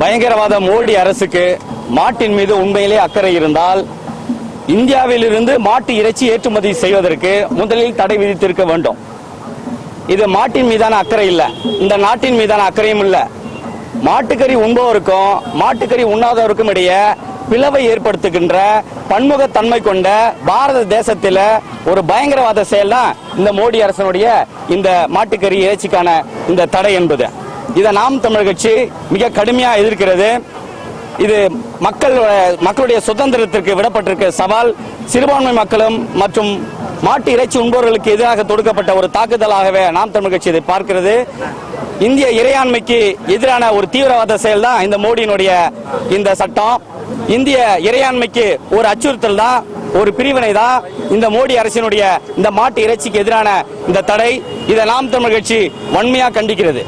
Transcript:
பயங்கரவாத மோடி அரசுக்கு மாட்டின் மீது உண்மையிலே அக்கறை இருந்தால் இந்தியாவிலிருந்து மாட்டு இறைச்சி ஏற்றுமதி செய்வதற்கு முதலில் தடை விதித்திருக்க வேண்டும். இது மாட்டின் மீதான அக்கறை இல்லை. இந்த நாட்டின் மீதான அக்கறையும் இல்லை. மாட்டுக்கறி உண்பவருக்கும் மாட்டுக்கறி உண்ணாதவருக்கும் இடையே பிளவை ஏற்படுத்துகின்ற பன்முகத்தன்மை கொண்ட பாரத தேசத்தில் ஒரு பயங்கரவாத செயல் தான் இந்த மோடி அரசனுடைய இந்த மாட்டுக்கறி இறைச்சிக்கான இந்த தடை என்பது. இதை நாம் தமிழ் கட்சி மிக கடுமையாக எதிர்க்கிறது. இது மக்கள் மக்களுடைய சுதந்திரத்திற்கு விடப்பட்டிருக்க சவால். சிறுபான்மை மக்களும் மற்றும் மாட்டு இறைச்சி உண்பவர்களுக்கு எதிராக தொடுக்கப்பட்ட ஒரு தாக்குதலாகவே நாம் தமிழ் கட்சி இதை பார்க்கிறது. இந்திய இறையாண்மைக்கு எதிரான ஒரு தீவிரவாத செயல் தான் இந்த மோடியினுடைய இந்த சட்டம். இந்திய இறையாண்மைக்கு ஒரு அச்சுறுத்தல் தான் ஒரு பிரிவினை தான் இந்த மோடி அரசினுடைய இந்த மாட்டு இறைச்சிக்கு எதிரான இந்த தடை. இதை நாம் தமிழ் கட்சி வன்மையாக கண்டிக்கிறது.